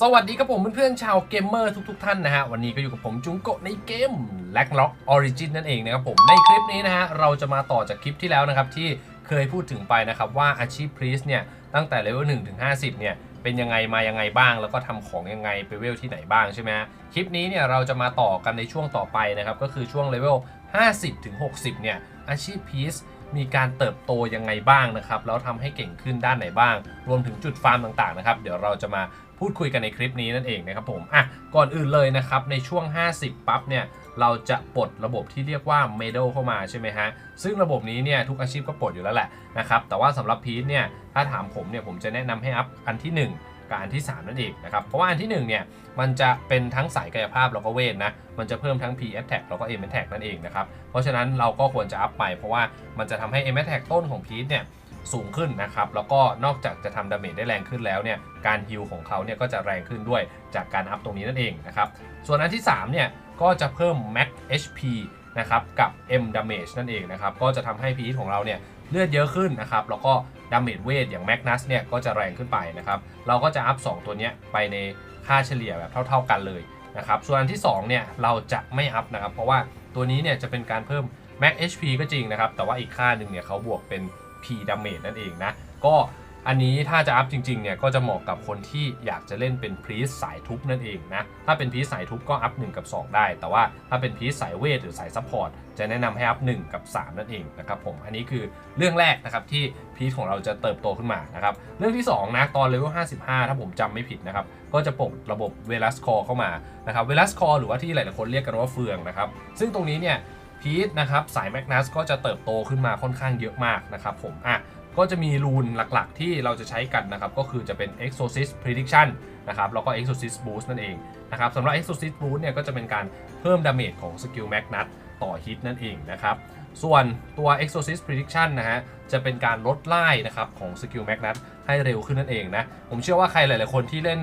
สวัสดีครับผมเพื่อนๆชาวเกมเมอร์ทุกๆท่านนะฮะ วันนี้ก็อยู่กับผมจุงโกะในเกม l a c k l o c k Origin นั่นเองนะครับผมในคลิปนี้นะฮะ เราจะมาต่อจากคลิปที่แล้วนะครับ ที่เคยพูดถึงไปนะครับ ว่าอาชีพพรีสเนี่ย ตั้งแต่เลเวล1ถึง 50 เนี่ย เป็นยังไงมายังไงบ้าง แล้วก็ทำของยังไงไปเวลที่ไหนบ้างใช่ไหมฮะคลิปนี้เนี่ยเราจะมาต่อกันในช่วงต่อไปนะครับก็คือช่วงเลเวล50ถึง60 เนี่ยอาชีพพีซมีการเติบโตยังไงบ้างนะครับแล้วทำให้เก่งขึ้นด้านไหนบ้าง รวมถึงจุดฟาร์มต่างๆนะครับ เดี๋ยวเราจะมา พูดคุยกันในคลิปนี้นั่นเองนะครับผมอะก่อนอื่นเลยนะครับในช่วง 50 ปั๊บเนี่ยเราจะปลดระบบที่เรียกว่า Medal เข้ามาใช่ไหมฮะ ซึ่งระบบนี้เนี่ยทุกอาชีพก็ปลดอยู่แล้วแหละนะครับ แต่ว่าสำหรับพีทเนี่ยถ้าถามผมเนี่ยผมจะแนะนำให้อัพอันที่ 1 กับอันที่ 3 นั่นเองนะครับ เพราะว่าอันที่1เนี่ยมันจะเป็นทั้งสายกายภาพแล้วก็เวทนะ มันจะเพิ่มทั้ง P attack แล้วก็ M attack นั่นเองนะครับ เพราะฉะนั้นเราก็ควรจะอัพไป เพราะว่ามันจะทำให้ M attack ต้นของพีทเนี่ยสูงขึ้นนะครับ แล้วก็นอกจากจะทำดาเมจได้แรงขึ้นแล้วเนี่ยการฮิลของเขาเนี่ยก็จะแรงขึ้นด้วยจากการอัพตรงนี้นั่นเองนะครับส่วนอันที่3เนี่ยก็จะเพิ่ม Max HP นะครับกับ M Damage นั่นเองนะครับก็จะทำให้พีทของเราเนี่ย เลือดเยอะขึ้นนะครับ แล้วก็ดาเมจเวทอย่างแมกนัสเนี่ยก็จะแรงขึ้นไปนะครับ เราก็จะอัพ 2 ตัวเนี้ยไปในค่าเฉลี่ยแบบเท่า ๆกันเลยนะครับ ส่วนอันที่2เนี่ยเราจะไม่อัพนะครับ เพราะว่าตัวนี้เนี่ยจะเป็นการเพิ่ม Max HP ก็จริงนะครับ แต่ว่าอีกค่าหนึ่งเนี่ยเขาบวกเป็น P damage นั่นเองนะ ก็ อันนี้ถ้าจะอัพจริงๆเนี่ยก็จะเหมาะกับคนที่อยากจะเล่นเป็นพรีสสายทุบนั่นเองนะ ถ้าเป็นพรีสสายทุบก็อัพ1กับ 2 ได้ แต่ว่าถ้าเป็นพรีสสายเวทหรือสายซัพพอร์ตจะแนะนำให้อัพ1กับ 3 นั่นเองนะครับผม อันนี้คือเรื่องแรกนะครับที่พีทของเราจะเติบโตขึ้นมานะครับ เรื่องที่ 2 นะ ตอนเลเวล55 ถ้าผมจำไม่ผิดนะครับ ก็จะปลดระบบเวลัสคอเข้ามานะครับเวลัสคอหรือว่าที่หลายๆคนเรียกกันว่าเฟืองนะครับซึ่งตรงนี้เนี่ยพีทนะครับสายแมกนัสก็จะเติบโตขึ้นมาค่อนข้างเยอะมากนะครับผมอะ ก็จะมีรูนหลักๆ ที่เราจะใช้กันนะครับ ก็คือจะเป็น Exorcist Prediction นะครับ แล้วก็ Exorcist Boost นั่นเองนะครับสำหรับ Exorcist Boost เนี่ยก็จะเป็นการเพิ่มดาเมจของสกิลแมกนัตต่อฮิตนั่นเองนะครับ ส่วนตัว Exorcist Prediction นะฮะ จะเป็นการลดไล่นะครับของสกิลแมกนัต ให้เร็วขึ้นนั่นเองนะ ผมเชื่อว่าใครหลาย ๆ คนที่เล่น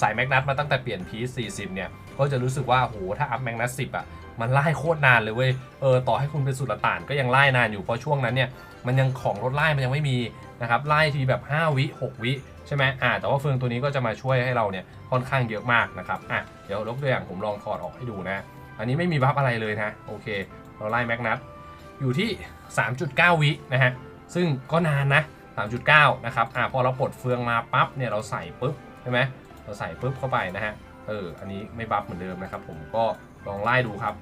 สายแมกนัตมาตั้งแต่เปลี่ยนพีซ40 เนี่ย ก็จะรู้สึกว่าโหถ้าอัพแมกนัต10 อะ มันไล่โคตรนานเลยเว้ย เออ ต่อให้คุณเป็นสุลต่านก็ยังไล่นานอยู่ เพราะช่วงนั้นเนี่ย มันยังของรถไล่มันยังไม่มีนะครับ ไล่ทีแบบ 5 วิ 6 วิใช่ไหมอ่า แต่ว่าเฟืองตัวนี้ก็จะมาช่วยให้เราเนี่ย ค่อนข้างเยอะมากนะครับ อะ เดี๋ยวยกตัวอย่างผมลองถอดออกให้ดูนะ อันนี้ไม่มีบัฟอะไรเลยนะ โอเค เราไล่แมกนัตอยู่ที่ 3.9 วินะฮะ ซึ่งก็นานนะ 3.9 นะครับอ่าพอเราปลดเฟืองมาปั๊บเนี่ยเราใส่ปุ๊บใช่ไหมเราใส่ปุ๊บเข้าไปนะฮะเอออันนี้ไม่บัฟเหมือนเดิมนะครับผมก็ลองไล่ดูครับ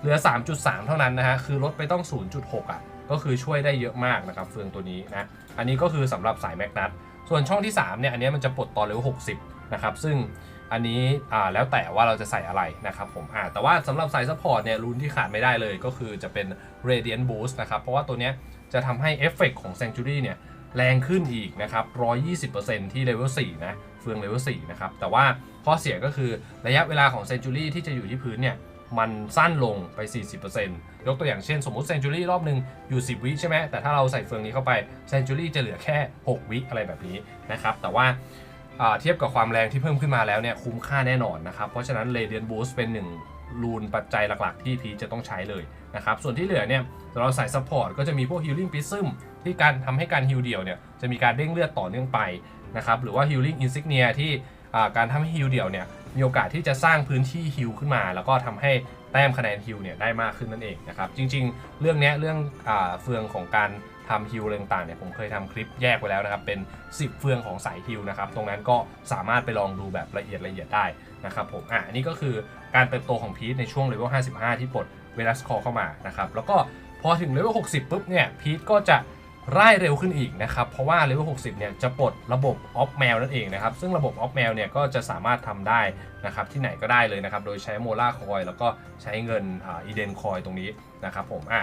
เหลือ 3.3 เท่านั้นนะฮะคือลดไปต้อง 0.6 อะ ก็คือช่วยได้เยอะมากนะครับเฟืองตัวนี้นะอันนี้ก็คือสำหรับสายแมกนัตส่วนช่องที่3เนี่ยอันนี้มันจะปลดตอนเลเวล60 นะครับซึ่งอันนี้อ่าแล้วแต่ว่าเราจะใส่อะไรนะครับผมอ่าแต่ว่าสำหรับสายซัพพอร์ตเนี่ยรูนที่ขาดไม่ได้เลยก็คือจะเป็น Radiant Boost นะครับเพราะว่าตัวเนี้ยจะทำให้เอฟเฟกของ Sanctuary เนี่ย แรงขึ้นอีกนะครับ 120%ที่เลเวล4นะเฟืองเลเวล4นะครับ แต่ว่าข้อเสียก็คือระยะเวลาของ Century ที่จะอยู่ที่พื้นเนี่ย มันสั้นลงไป 40%ยกตัวอย่างเช่น สมมติ Century รอบหนึ่งอยู่ 10 วิใช่ไหมแต่ถ้าเราใส่เฟืองนี้เข้าไป Century จะเหลือแค่ 6 วิอะไรแบบนี้นะครับ แต่ว่าอ่าเทียบกับความแรงที่เพิ่มขึ้นมาแล้วเนี่ยคุ้มค่าแน่นอนนะครับ เพราะฉะนั้น Radiant Boost เป็นหนึ่ง รูนปัจจัยหลักๆ ที่พีจะต้องใช้เลยนะครับ ส่วนที่เหลือเนี่ยเราใส่ Support ก็จะมีพวก Healing Prism ที่การทำให้การฮิลเดี่ยวเนี่ยจะมีการเด้งเลือดต่อเนื่องไปนะครับหรือว่า Healing Insignia ที่การทำให้ฮิลเดี่ยวเนี่ยมีโอกาสที่จะสร้างพื้นที่ฮิลขึ้นมา แล้วก็ทำให้แต้มคะแนนฮิลเนี่ยได้มากขึ้นนั่นเองนะครับจริง ๆ เรื่องเนี้ยเรื่องอเฟืองของการ ทำฮิลต่างๆเนี่ยผมเคยทำคลิปแยกไว้แล้วนะครับเป็น 10 เฟืองของสายฮิลนะครับตรงนั้นก็สามารถไปลองดูแบบละเอียดละเอียดได้นะครับผมอะอันนี้ก็คือการเติบโตของพีทในช่วงเลเวล55 ที่ปลดเวลัสคอเข้ามานะครับแล้วก็พอถึงเลเวล60ปุ๊บเนี่ยพีทก็จะร่ายเร็วขึ้นอีกนะครับ เพราะว่าเลเวล60 เนี่ยจะปลดระบบออฟแมวนั่นเองนะครับ ซึ่งระบบออฟแมวเนี่ยก็จะสามารถทำได้นะครับที่ไหนก็ได้เลยนะครับ โดยใช้โมล่าคอยแล้วก็ใช้เงินอีเดนคอยตรงนี้นะครับผมอะ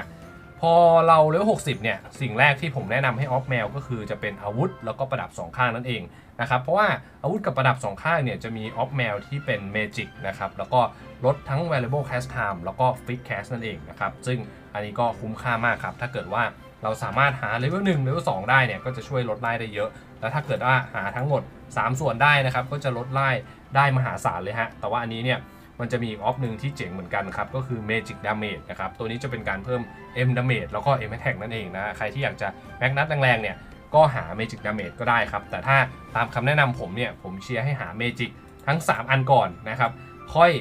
พอเราเลเวล60 เนี่ย สิ่งแรกที่ผมแนะนำให้ออฟแมวก็คือจะเป็นอาวุธแล้วก็ประดับ 2 ข้างนั่นเองนะครับ เพราะว่าอาวุธกับประดับ 2 ข้างเนี่ยจะมีออฟแมวที่เป็นเมจิกนะครับ แล้วก็ลดทั้ง variable cast time แล้วก็ fixed cast นั่นเองนะครับ ซึ่งอันนี้ก็คุ้มค่ามากครับ ถ้าเกิดว่าเราสามารถหาเลเวล1เลเวล2ได้เนี่ยก็จะช่วยลดไล่ได้เยอะ แล้วถ้าเกิดว่าหาทั้งหมด 3 ส่วนได้นะครับก็จะลดไล่ได้มหาศาลเลยฮะ แต่ว่าอันนี้เนี่ย มันจะมีอีกออฟหนึ่งที่เจ๋งเหมือนกันครับ ก็คือ Magic Damage นะครับ ตัวนี้จะเป็นการเพิ่ม M Damage แล้วก็ M Attack นั่นเองนะ ใครที่อยากจะแม็กนัตแรงๆเนี่ย ก็หา Magic Damage ก็ได้ครับ แต่ถ้าตามคำแนะนำผมเนี่ย ผมเชียร์ให้หา Magic ทั้ง 3 อันก่อนนะครับ ค่อย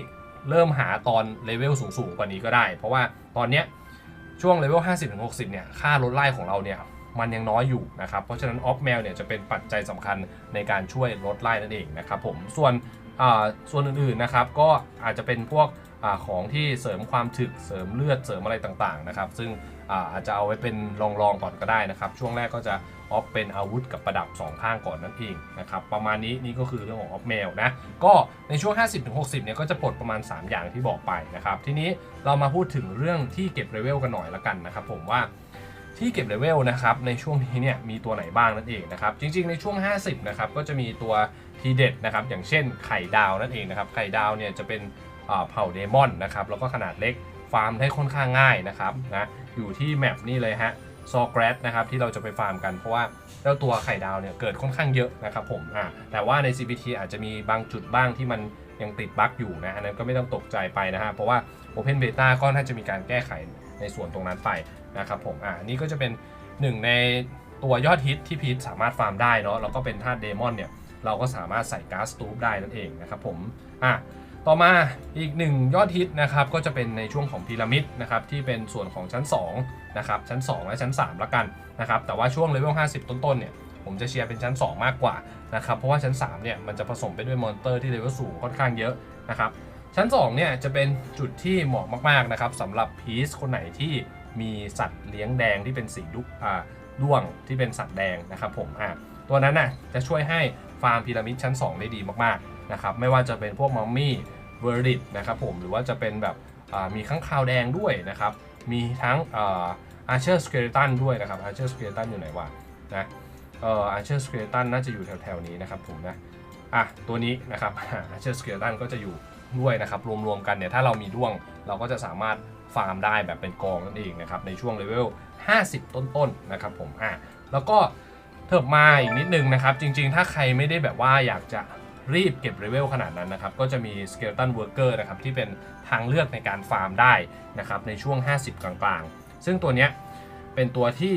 เริ่มหาตอนเลเวลสูงๆ กว่านี้ก็ได้ เพราะว่าตอนเนี้ยช่วงเลเวล 50-60 เนี่ย ค่ารถไล่ของเราเนี่ยมันยังน้อยอยู่นะครับ เพราะฉะนั้นออฟแมวเนี่ยจะเป็นปัจจัยสำคัญในการช่วยลดไล่นั่นเองนะครับผม ส่วน ส่วนอื่นๆนะครับก็อาจจะเป็นพวกอของที่เสริมความถึกเสริมเลือดเสริมอะไรต่างๆนะครับ ซึ่งอาจจะเอาไว้เป็นลองๆก่อนก็ได้นะครับ ช่วงแรกก็จะออฟเป็นอาวุธกับประดับ 2 ข้างก่อนนั่นเองนะครับประมาณนี้นี่ก็คือเรื่องของออฟแมวนะก็ในช่วง 50-60เนี่ยก็จะปลดประมาณ 3 อย่างที่บอกไปนะครับ ทีนี้เรามาพูดถึงเรื่องที่เก็บเลเวลกันหน่อยละกันนะครับ ผมว่าที่เก็บเลเวลนะครับในช่วงนี้เนี่ยมีตัวไหนบ้างนั่นเองนะครับจริงๆในช่วง 50นะครับก็จะมีตัว ทีเด็ดนะครับ อย่างเช่นไข่ดาวนั่นเองนะครับ ไข่ดาวเนี่ยจะเป็นเผ่าเดมอนนะครับ แล้วก็ขนาดเล็ก ฟาร์มได้ค่อนข้างง่ายนะครับนะ อยู่ที่แมปนี่เลยฮะซอกร d นะครับที่เราจะไปฟาร์มกันเพราะว่าเจ้าตัวไข่ดาวเนี่ยเกิดค่อนข้างเยอะนะครับผมอ่าแต่ว่าใน CPT อาจจะมีบางจุดบ้างที่มันยังติดบั๊กอยู่นะอันนั้นก็ไม่ต้องตกใจไปนะฮะเพราะว่า Open Beta ก็น่าจะมีการแก้ไขในส่วนตรงนั้นไปนะครับผมอ่านี่ก็จะเป็นหนึ่งในตัวยอดฮิตที่พีทสามารถฟาร์มได้เนาะแล้วก็เป็นธาตุเดมอนเนี่ย เราก็สามารถใส่ก๊าซตูบได้นั่นเองนะครับผมอะต่อมาอีกหนึ่งยอดฮิตนะครับก็จะเป็นในช่วงของพีระมิดนะครับที่เป็นส่วนของชั้น2นะครับชั้น 2 และชั้น 3 ละกันนะครับแต่ว่าช่วงเลเวล50 ต้นๆเนี่ยผมจะเชียร์เป็นชั้น 2 มากกว่านะครับเพราะว่าชั้น3เนี่ยมันจะผสมไปด้วยมอนเตอร์ที่เลเวลสูงค่อนข้างเยอะนะครับชั้น2เนี่ยจะเป็นจุดที่เหมาะมากๆนะครับสำหรับพีซคนไหนที่มีสัตว์เลี้ยงแดงที่เป็นสีดุอ่าด้วงที่เป็นสัตว์แดงนะครับผมอ่าตัวนั้นน่ะจะช่วยให้ ฟาร์มพีระมิดชั้น 2 ได้ดีมากๆนะครับไม่ว่าจะเป็นพวกมัมมี่เวอร์ดิตนะครับผมหรือว่าจะเป็นแบบมีข้างคาวแดงด้วยนะครับมีทั้งอาร์เชอร์สเกเลตันด้วยนะครับอาร์เชอร์สเกเลตันอยู่ไหนวะนะเอ่ออาร์เชอร์สเกเลตันน่าจะอยู่แถวๆนี้นะครับผมนะอะตัวนี้นะครับอาร์เชอร์สเกเลตันก็จะอยู่ด้วยนะครับรวมๆกันเนี่ยถ้าเรามีด้วงเราก็จะสามารถฟาร์มได้แบบเป็นกองนั่นเองนะครับในช่วงเลเวล50 ต้นๆนะครับผมอะแล้วก็ เถิบมาอีกนิดนึงนะครับ จริง ๆ ถ้าใครไม่ได้แบบว่าอยากจะรีบเก็บเลเวลขนาดนั้นนะครับ ก็จะมี Skeleton Worker นะครับที่เป็นทางเลือกในการฟาร์มได้นะครับในช่วง 50 กลางๆ ซึ่งตัวเนี้ยเป็นตัวที่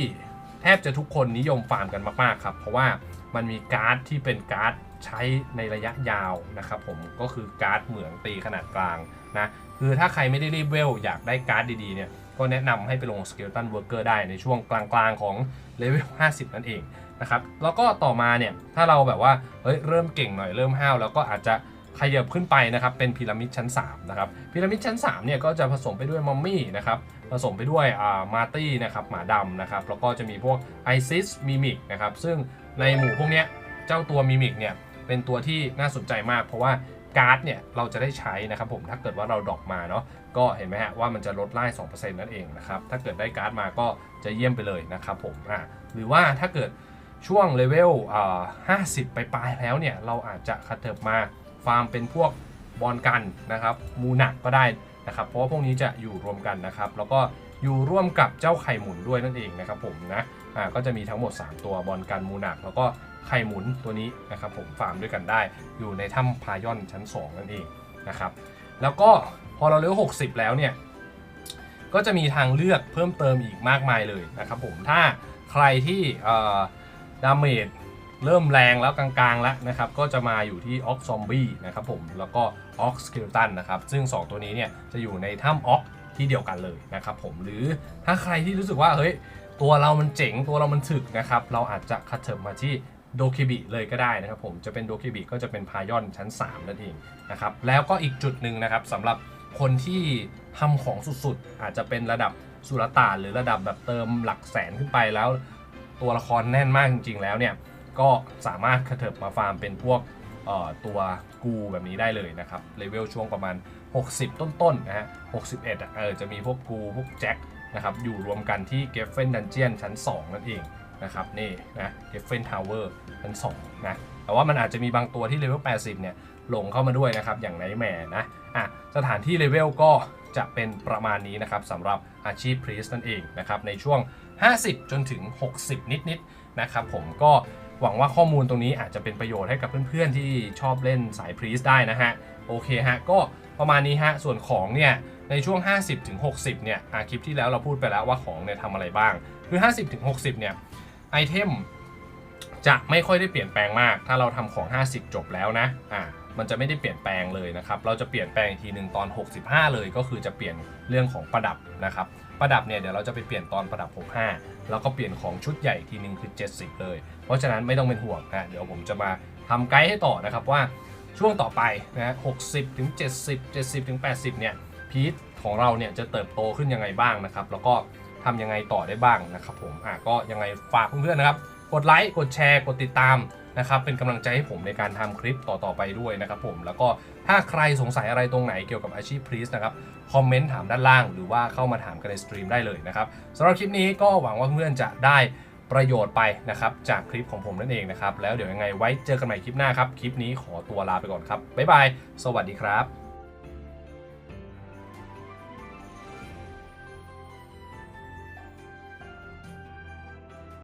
แทบจะทุกคนนิยมฟาร์มกันมากๆครับ เพราะว่ามันมีการ์ดที่เป็นการ์ดใช้ในระยะยาวนะครับผมก็คือการ์ดเหมืองตีขนาดกลางนะคือถ้าใครไม่ได้รีบเวลอยากได้การ์ดดีๆเนี่ยก็แนะนำให้ไปลง Skeleton Worker ได้ในช่วงกลางๆของเลเวล 50 นั่นเอง นะครับแล้วก็ต่อมาเนี่ยถ้าเราแบบว่าเฮ้ยเริ่มเก่งหน่อยเริ่มห้าวแล้วก็อาจจะขยับขึ้นไปนะครับเป็นพีระมิดชั้น3นะครับพีระมิดชั้น3เนี่ยก็จะผสมไปด้วยมัมมี่นะครับผสมไปด้วยอ่ามาร์ตี้นะครับหมาดำนะครับแล้วก็จะมีพวกไอซิสมิมิกนะครับซึ่งในหมู่พวกเนี้ยเจ้าตัวมิมิกเนี่ยเป็นตัวที่น่าสนใจมาก เพราะว่าการ์ดเนี่ยเราจะได้ใช้นะครับผมถ้าเกิดว่าเราดอกมาเนาะก็เห็นไหมฮะว่ามันจะลดไล่2%นั่นเองนะครับถ้าเกิดได้การ์ดมาก็จะเยี่ยมไปเลยนะครับผมอ่าหรือว่าถ้าเกิด ช่วงเลเวลอ่า50ไปปลายแล้วเนี่ย เราอาจจะคัดเถิบมาฟาร์มเป็นพวกบอลกันนะครับ มูหนักก็ได้นะครับ เพราะว่าพวกนี้จะอยู่รวมกันนะครับ แล้วก็อยู่ร่วมกับเจ้าไข่หมุนด้วยนั่นเองนะครับผมนะอ่าก็จะมีทั้งหมด 3 ตัวบอลกันมูหนัก แล้วก็ไข่หมุนตัวนี้นะครับผมฟาร์มด้วยกันได้ อยู่ในถ้ำพายอนชั้น 2 นั่นเองนะครับแล้วก็พอเราเลเวล60 แล้วเนี่ยก็จะมีทางเลือกเพิ่มเติมอีกมากมายเลยนะครับผมถ้าใครที่ ดาเมจเริ่มแรงแล้วกลางๆแล้วนะครับ ก็จะมาอยู่ที่ออกซอมบี้นะครับผม แล้วก็ออกสกิลตันนะครับ ซึ่ง 2 ตัวนี้เนี่ยจะอยู่ในถ้ำออกที่เดียวกันเลยนะครับผม หรือถ้าใครที่รู้สึกว่า เฮ้ย ตัวเรามันเจ๋ง ตัวเรามันถึกนะครับ เราอาจจะคัดเถิบมาที่โดเคบิเลยก็ได้นะครับผม จะเป็นโดเคบิก็จะเป็นพายอนชั้น 3 นั่นเองนะครับ แล้วก็อีกจุดหนึ่งนะครับสำหรับคนที่ทำของสุดๆ อาจจะเป็นระดับสุลต่านหรือระดับแบบเติมหลักแสนขึ้นไปแล้ว ตัวละครแน่นมากจริง ๆ แล้วเนี่ยก็สามารถคัดเถิบมาฟาร์มเป็นพวกตัวกูแบบนี้ได้เลยนะครับเลเวลช่วงประมาณ 60 ต้นๆนะฮะ61อะเออจะมีพวกกูพวกแจ็คนะครับอยู่รวมกันที่เกฟเฟนดันเจียนชั้น 2 นั่นเองนะครับนี่นะเกฟเฟนทาวเวอร์ชั้น2นะแต่ว่ามันอาจจะมีบางตัวที่เลเวล80เนี่ยหลงเข้ามาด้วยนะครับอย่างไนแมร์นะอะสถานที่เลเวลก็ จะเป็นประมาณนี้นะครับสำหรับอาชีพพรีสนั่นเองนะครับในช่วง 50 จนถึง 60 นิดๆนะครับผมก็หวังว่าข้อมูลตรงนี้อาจจะเป็นประโยชน์ให้กับเพื่อนๆ ที่ชอบเล่นสายพรีสได้นะฮะโอเคฮะก็ประมาณนี้ฮะส่วนของเนี่ยในช่วง 50ถึง60เนี่ยอาคลิปที่แล้วเราพูดไปแล้วว่าของเนี่ยทำอะไรบ้าง คือ 50ถึง60เนี่ยไอเทมจะไม่ค่อยได้เปลี่ยนแปลงมาก ถ้าเราทำของ 50 จบแล้วนะอ่า มันจะไม่ได้เปลี่ยนแปลงเลยนะครับ เราจะเปลี่ยนแปลงอีกทีหนึ่งตอน 65 เลยก็คือจะเปลี่ยนเรื่องของประดับนะครับ ประดับเนี่ยเดี๋ยวเราจะไปเปลี่ยนตอนประดับ 65 แล้วก็เปลี่ยนของชุดใหญ่ทีหนึ่งคือ 70 เลย เพราะฉะนั้นไม่ต้องเป็นห่วงนะเดี๋ยวผมจะมาทำไกด์ให้ต่อนะครับว่าช่วงต่อไปนะฮะ60ถึง70 70ถึง80 เนี่ยพีทของเราเนี่ยจะเติบโตขึ้นยังไงบ้างนะครับ แล้วก็ทำยังไงต่อได้บ้างนะครับผมอะก็ยังไงฝากเพื่อนๆนะครับ กดไลค์ กดแชร์ กดติดตาม นะครับเป็นกำลังใจให้ผมในการทำคลิปต่อๆไปด้วยนะครับผมแล้วก็ถ้าใครสงสัยอะไรตรงไหนเกี่ยวกับอาชีพพรีสนะครับคอมเมนต์ถามด้านล่าง หรือว่าเข้ามาถามกันในสตรีมได้เลยนะครับสำหรับคลิปนี้ก็หวังว่าเพื่อนๆจะได้ประโยชน์ไปนะครับจากคลิปของผมนั่นเองนะครับแล้วเดี๋ยวยังไงไว้เจอกันใหม่คลิปหน้าครับคลิปนี้ขอตัวลาไปก่อนครับบ๊ายบายสวัสดีครับ